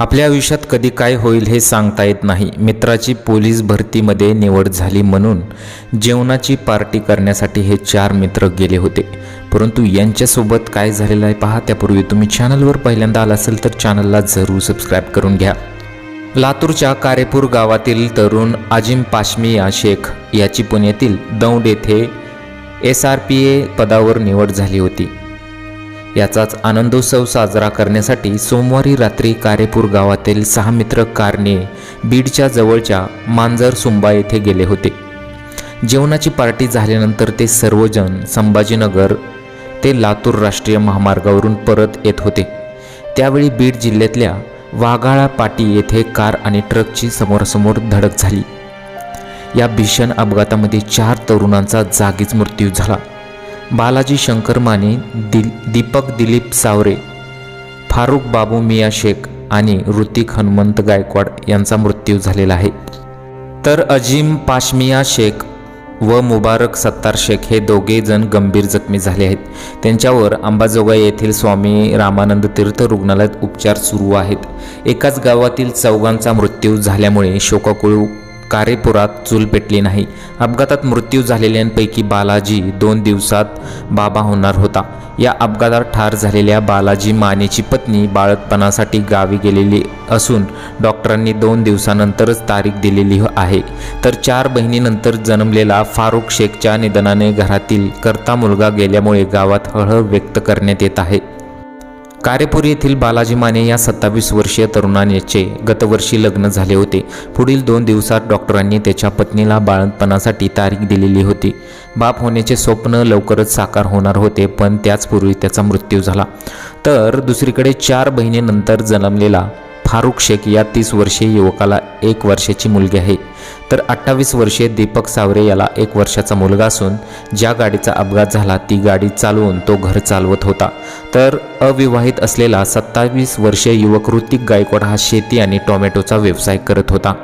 आपल्या आयुष्यात कधी काय होईल हे सांगता येत नाही. मित्राची पोलीस भरतीमध्ये निवड झाली म्हणून जेवणाची पार्टी करण्यासाठी हे चार मित्र गेले होते. परंतु यांच्यासोबत काय झालेलं आहे पहा त्यापूर्वी तुम्ही चॅनलवर पहिल्यांदा आला असेल तर चॅनलला जरूर सबस्क्राईब करून घ्या. लातूरच्या कारेपूर गावातील तरुण आजिम पाशमिया शेख याची पुण्यातील दौंड येथे एस आर पी ए पदावर निवड झाली होती. याचाच आनंदोत्सव साजरा करण्यासाठी सोमवारी रात्री कारेपूर गावातील सहा मित्र कारने बीडच्या जवळच्या मांजर सुंबा येथे गेले होते. जेवणाची पार्टी झाल्यानंतर ते सर्वजण संभाजीनगर ते लातूर राष्ट्रीय महामार्गावरून परत येत होते. त्यावेळी बीड जिल्ह्यातल्या वाघाळा पाटी येथे कार आणि ट्रकची समोरासमोर धडक झाली. या भीषण अपघातामध्ये चार तरुणांचा जागीच मृत्यू झाला. बालाजी शंकर माने दिल दीपक दिलीप सावरे फारुख बाबू मिया शेख आणि ऋतिक हनुमंत गायकवाड यांचा मृत्यू झालेला आहे. तर अजिम पाशमिया शेख व मुबारक सत्तार शेख हे दोघे जण गंभीर जखमी झाले आहेत. त्यांच्यावर अंबाजोगाई येथील स्वामी रामानंद तीर्थ रुग्णालयात उपचार सुरू आहेत. एकाच गावातील चौघांचा मृत्यू झाल्यामुळे शोकाकुळू कारेपुरात चूल पेटली नाही. अपघातात मृत्यू झालेल्यांपैकी बालाजी दोन दिवसात बाबा होणार होता. या अपघातात ठार झालेल्या बालाजी मानेची पत्नी बाळतपणासाठी गावी गेलेली असून डॉक्टरांनी दोन दिवसानंतरच तारीख दिलेली आहे. तर चार बहिणीनंतर जन्मलेला फारुख शेखच्या निधनाने घरातील करता मुलगा गेल्यामुळे गावात हळहळ व्यक्त करण्यात येत आहे. कारेपूर येथील बालाजी माने या सत्तावीस वर्षीय तरुणाचे गतवर्षी लग्न झाले होते. पुढील दोन दिवसात डॉक्टरांनी त्याच्या पत्नीला बाळंतपणासाठी तारीख दिलेली होती. बाप होण्याचे स्वप्न लवकरच साकार होणार होते पण त्याचपूर्वी त्याचा मृत्यू झाला. तर दुसरीकडे चार बहिणीनंतर जन्मलेला फारुख शेख या तीस वर्षीय युवकाला एक वर्षाची मुलगी आहे. तर अठ्ठावीस वर्षीय दीपक सावरे याला एक वर्षाचा मुलगा असून ज्या गाडीचा अपघात झाला ती गाडी चालवून तो घर चालवत होता. तर अविवाहित असलेला सत्तावीस वर्षीय युवक ऋतिक गायकवाड हा शेती आणि टोमॅटोचा व्यवसाय करत होता.